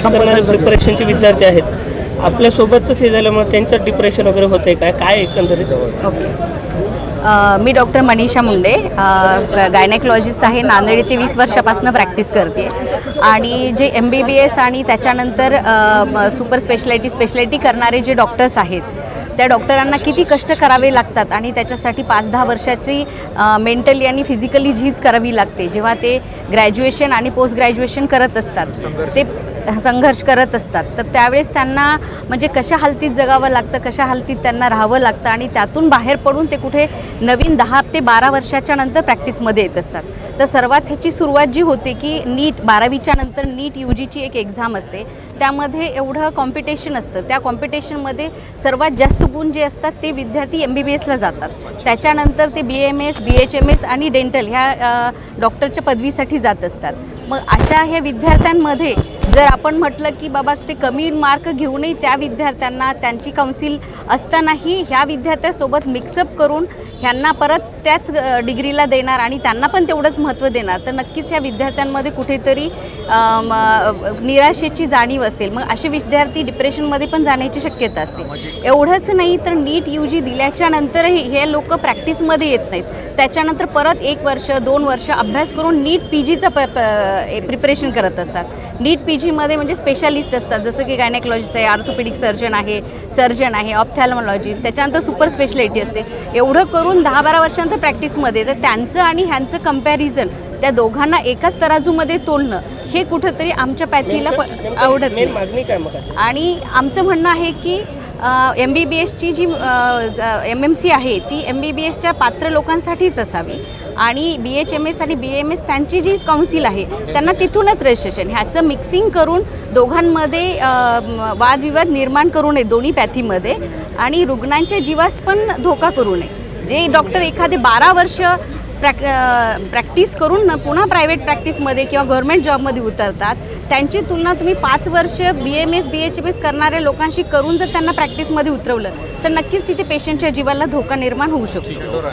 संपर्कात करणारे झाले. प्रिपरेशनचे विद्यार्थी आहेत. आपल्या सोबतच हे झाल्यामुळे त्यांच्यात डिप्रेशन वगैरे होतंय काय काय एकंदरीत? ओके अ, मी डॉक्टर मनीषा मुंडे. गायनेकॉलॉजिस्ट आहे. नांदेड येथे वीस वर्षापासून प्रॅक्टिस करते. आणि जे एम बी बी एस आणि त्याच्यानंतर सुपर स्पेशलायटी स्पेशलायटी करणारे जे डॉक्टर्स आहेत त्या डॉक्टरांना किती कष्ट करावे लागतात? आणि त्याच्यासाठी पाच दहा वर्षाची मेंटली आणि फिजिकली झीज करावी लागते. जेव्हा ते ग्रॅज्युएशन आणि पोस्ट ग्रॅज्युएशन करत असतात. ते संघर्ष करत असतात. तर त्यावेळेस त्यांना म्हणजे कशा हालतीत जगावं लागतं कशा हालतीत त्यांना राहावं लागतं आणि त्यातून बाहेर पडून ते कुठे नवीन दहा ते बारा वर्षाच्या नंतर प्रॅक्टिसमध्ये येत असतात. तर सर्वात ह्याची सुरुवात जी होते की नीट बारावीच्या नंतर नीट यू जीची एक एक्झाम असते. त्यामध्ये एवढं कॉम्पिटिशन असतं. त्या कॉम्पिटिशनमध्ये सर्वात जास्त गुण जे असतात ते विद्यार्थी एम बी बी एसला जातात. त्याच्यानंतर ते B M S B H M S आणि डेंटल ह्या डॉक्टरच्या पदवीसाठी जात असतात. मग अशा ह्या विद्यार्थ्यांमध्ये जर आपण म्हटलं की बाबा ते कमी मार्क घेऊनही त्या विद्यार्थ्यांना त्यांची कौन्सिल असतानाही ह्या विद्यार्थ्यासोबत मिक्सअप करून ह्यांना परत त्याच डिग्रीला देणार आणि त्यांना पण तेवढंच महत्त्व देणार तर नक्कीच ह्या विद्यार्थ्यांमध्ये कुठेतरी निराशेची जाणीव असेल. मग असे विद्यार्थी डिप्रेशनमध्ये पण जाण्याची शक्यता असते. एवढंच नाही तर नीट यू जी दिल्याच्या नंतरही हे लोक प्रॅक्टिसमध्ये येत नाहीत. त्याच्यानंतर परत एक वर्ष दोन वर्ष अभ्यास करून नीट पी जीचं प प्रिपरेशन करत असतात. नीट पी जी जीमध्ये म्हणजे स्पेशालिस्ट असतात. जसं की गायनेकॉलॉजिस्ट आहे ऑर्थोपेडिक सर्जन आहे सर्जन आहे ऑप्थॅल्मॉलॉजिस्ट त्याच्यानंतर सुपर स्पेशलिटी असते. एवढं करून दहा बारा वर्षांतर प्रॅक्टिसमध्ये तर त्यांचं आणि ह्यांचं कंपॅरिझन त्या दोघांना एकाच तराजूमध्ये तोलणं हे कुठंतरी आमच्या पॅथीला प- आवडत नाही? आणि आमचं म्हणणं आहे की एम बी बी एसची जी एम एम सी आहे ती एम बी बी एसच्या पात्र लोकांसाठीच असावी. आणि बी एच एम एस आणि बी एम एस त्यांची जी काउन्सिल आहे त्यांना तिथूनच रजिस्ट्रेशन ह्याचं मिक्सिंग करून दोघांमध्ये वादविवाद निर्माण करू नये दोन्ही पॅथीमध्ये. आणि रुग्णांच्या जीवास पण धोका करू नये. जे डॉक्टर एखादे बारा वर्ष प्रॅक प्रॅक्टिस करून पुन्हा प्रायव्हेट प्रॅक्टिसमध्ये किंवा गव्हर्मेंट जॉबमध्ये उतरतात त्यांची तुलना तुम्ही पाच वर्ष B M S B H M S करणाऱ्या लोकांशी करून जर त्यांना प्रॅक्टिसमध्ये उतरवलं तर नक्कीच तिथे पेशंटच्या जीवाला धोका निर्माण होऊ शकतो.